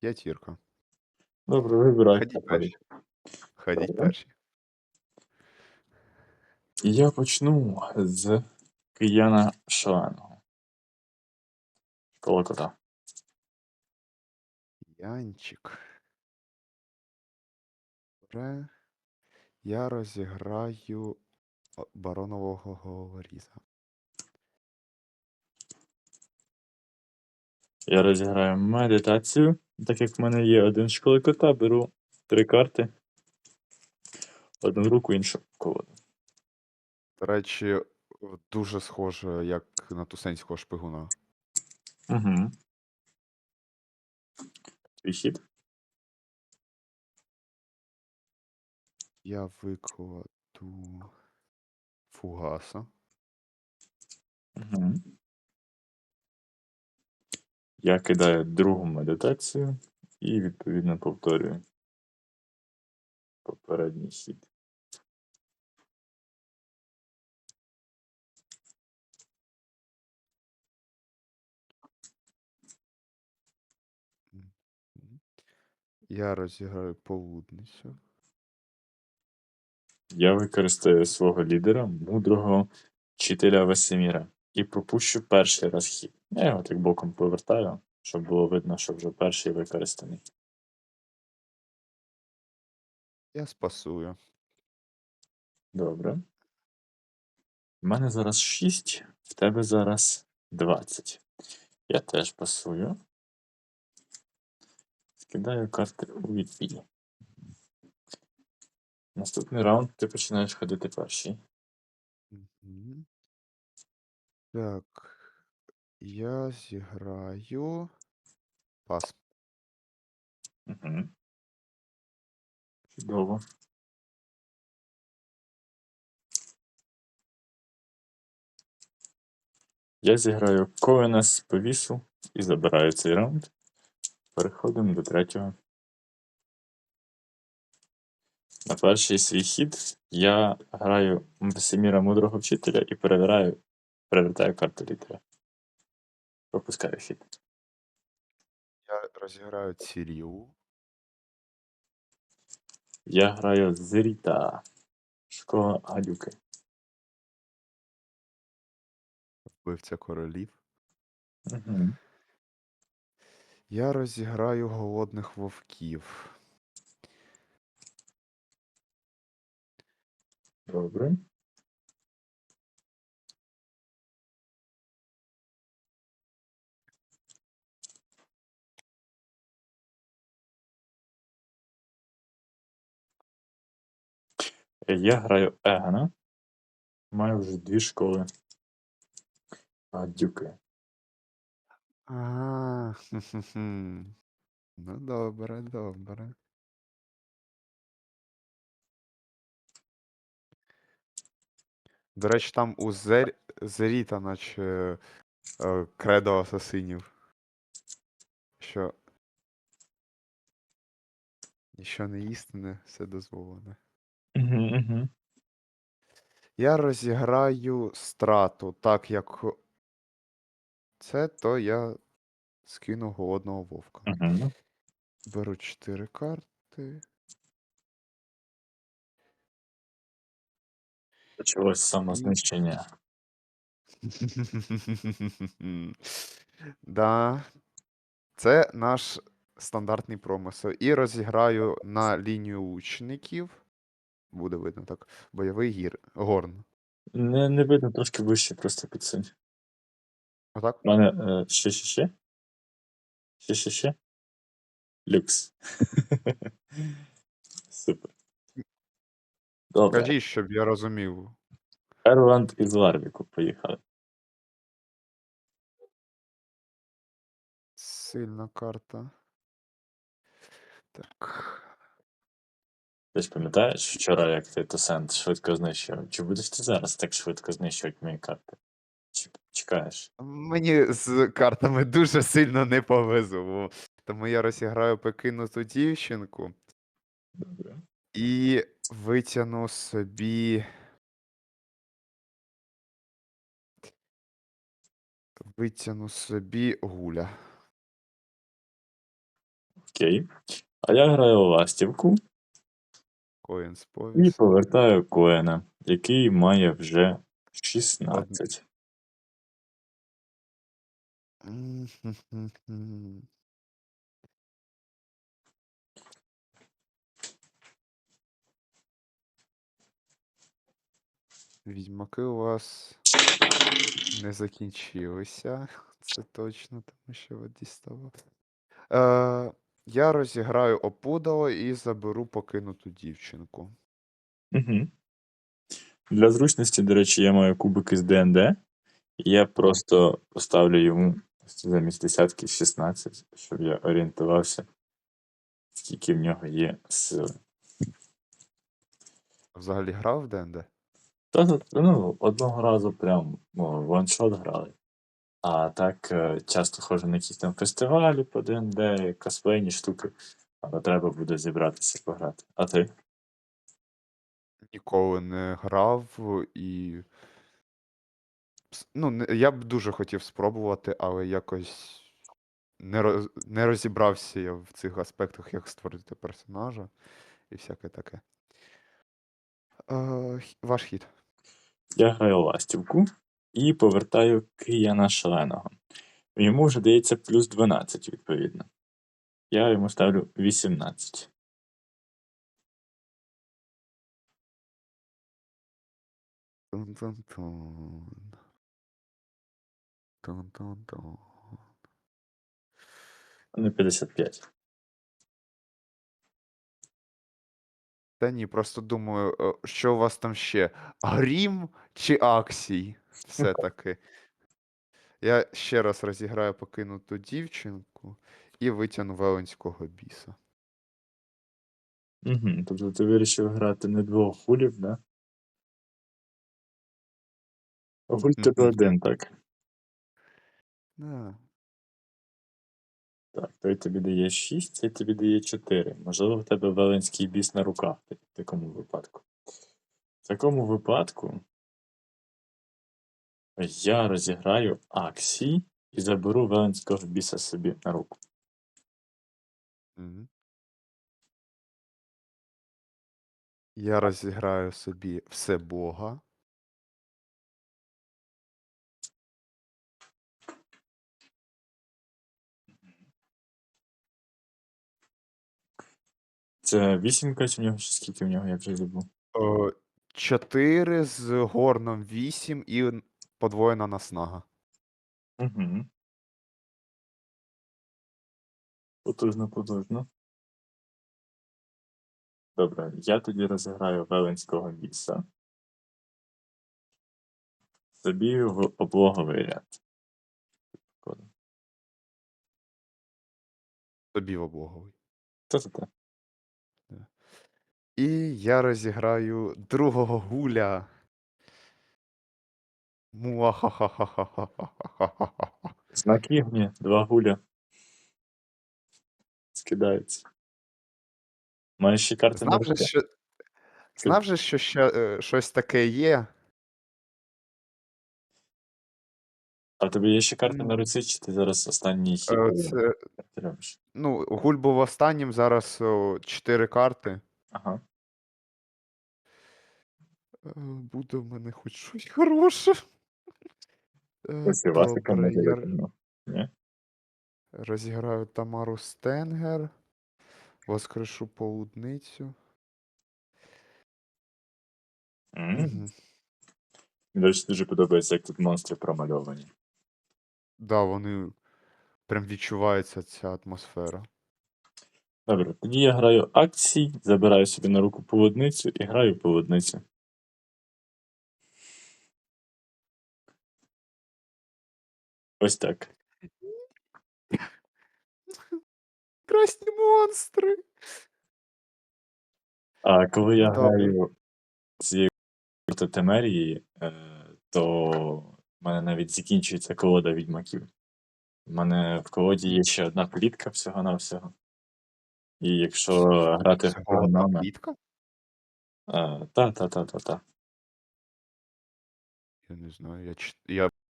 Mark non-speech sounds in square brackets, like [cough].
П'ятірка. Добре, вибирай. Ходіть перші. Ходіть Добре. перші. Я почну з кияна шаленого. Школа кота. Янчик. Добре. Я розіграю баронового говоріза. Я розіграю медитацію. Так як в мене є один школи кота, беру три карти. Одну в руку, іншу в колоду. До речі, дуже схоже, як на тусенського шпигуна. Угу. Твій хід. Я викладу фугаса. Угу. Я кидаю другу медитацію і відповідно повторюю попередній хід. Я розіграю полудницю. Я використаю свого лідера, мудрого вчителя Весеміра, і пропущу перший раз хід. Я його так боком повертаю, щоб було видно, що вже перший використаний. Я спасую. Добре. У мене зараз 6, в тебе зараз 20. Я теж пасую. Скидаю карти у відбій. Наступний раунд ти починаєш ходити перший. Так. Я зіграю пас. Чудово. Я зіграю Коена з повісу і забираю цей раунд. Переходимо до третього. На перший свій хід я граю Весеміра мудрого вчителя і перевіряю, перевертаю карту літера. Пропускаю хід. Я розіграю Ціріу. Я граю Зеріта. Школа гадюки. Вбивця королів. Угу. Я розіграю голодних вовків. Добре. Я граю Егана. Маю вже дві школи. Гадюки. А, хм-хм-хм. Ну, добре, добре. До речі, там у Зер... Зеріта, наче е, кредо асасинів. Що. Ніщо не істине, все дозволене. Я розіграю страту, так як це, то я скину голодного вовка. Угу. Беру 4 карти. Почалось самознищення. [laughs] Да. Це наш стандартний промисел. І розіграю на лінію лучників. Буде видно так. Бойовий гір. Горн. Не, не видно трошки вище, просто підсунь. Отак? У мене е, ще, ще, ще. Ще, ще, ще. Люкс. [laughs] Супер. Добре. Кажіть, щоб я розумів. Ерланд із Варвіку. Поїхали. Сильна карта. Так. Ти ж пам'ятаєш вчора, як ти Тосент швидко знищував? Чи будеш ти зараз так швидко знищувати мої карти? Чи чекаєш? Мені з картами дуже сильно не повезло. Тому я розіграю покинуту дівчинку Добре. і витягну собі. Витягну собі гуля. Окей. А я граю ластівку Коін і повертаю Коена, який має вже 16. М-хм-хм-хм. Відьмаки у вас не закінчилися. Це точно, тому що от діставав. Е, я розіграю опудало і заберу покинуту дівчинку. Угу. Для зручності, до речі, я маю кубик із ДНД, і я просто поставлю йому замість десятки 16, щоб я орієнтувався, скільки в нього є сили. Взагалі грав в ДНД? Та ну, одного разу прям ну, ваншот грали. А так е, часто ходжу на якісь там фестивалі по ДНД, косплейні штуки, але треба буде зібратися пограти. А ти? Ніколи не грав і. Ну, не- я б дуже хотів спробувати, але якось не, роз... не розібрався я в цих аспектах, як створити персонажа і всяке таке. Е, х- ваш хід. Я граю ластівку і повертаю Кияна Шаленого. Йому вже дається плюс 12, відповідно. Я йому ставлю 18. Тун-тун-тун. Тун-тун-тун. а не 55. Та ні, просто думаю, що у вас там ще? Грім чи Аксій? Все-таки. Я ще раз розіграю покинуту дівчинку і витягну Веленського біса. Угу. Тобто ти вирішив грати не двох хулів, да? Гуль в тебе один, так. Да. Так, той тобі дає 6, цей тобі дає 4. Можливо, в тебе Веленський біс на руках в такому випадку. В такому випадку я розіграю Аксі і заберу Веленського біса собі на руку. Мгм. Я розіграю собі все Бога. Це вісімка чи в нього чи скільки в нього, я вже забув. Е, Чотири з горном 8 і н- подвоєна наснага. Угу. Потужно, потужно. Добре, я тоді розіграю Веленського біса. Собі в облоговий ряд. Тобі в облоговий. Та-та-та. І я розіграю другого гуля. Муахахахахахахахахаха. Знак Ігні, два гуля. Скидаються. Маєш ще карти на Знав же, що, знав же, що ще е, щось таке є. А в тебе є ще карти на руці, чи ти зараз останній хід? Е, Це, робиш? ну, гуль був останнім, зараз о, чотири карти. Ага. Е, Буде в мене хоч щось хороше. Е, Ось і Васика Добре, може. Ні? розіграю Тамару Стенгер. Воскрешу полудницю. Мгм. Мені, до речі, дуже подобається, як тут монстри промальовані. Да, вони прям відчувається ця атмосфера. Добре, тоді я граю акцій, забираю собі на руку полудницю і граю полудницю. Ось так. [laughs] Красні монстри! А коли я Добре. граю цією Темерії, е, то в мене навіть закінчується колода відьмаків. У мене в колоді є ще одна плітка всього-навсього. І якщо грати в одна програми. Та, та, та, та, та. Я не знаю, я, я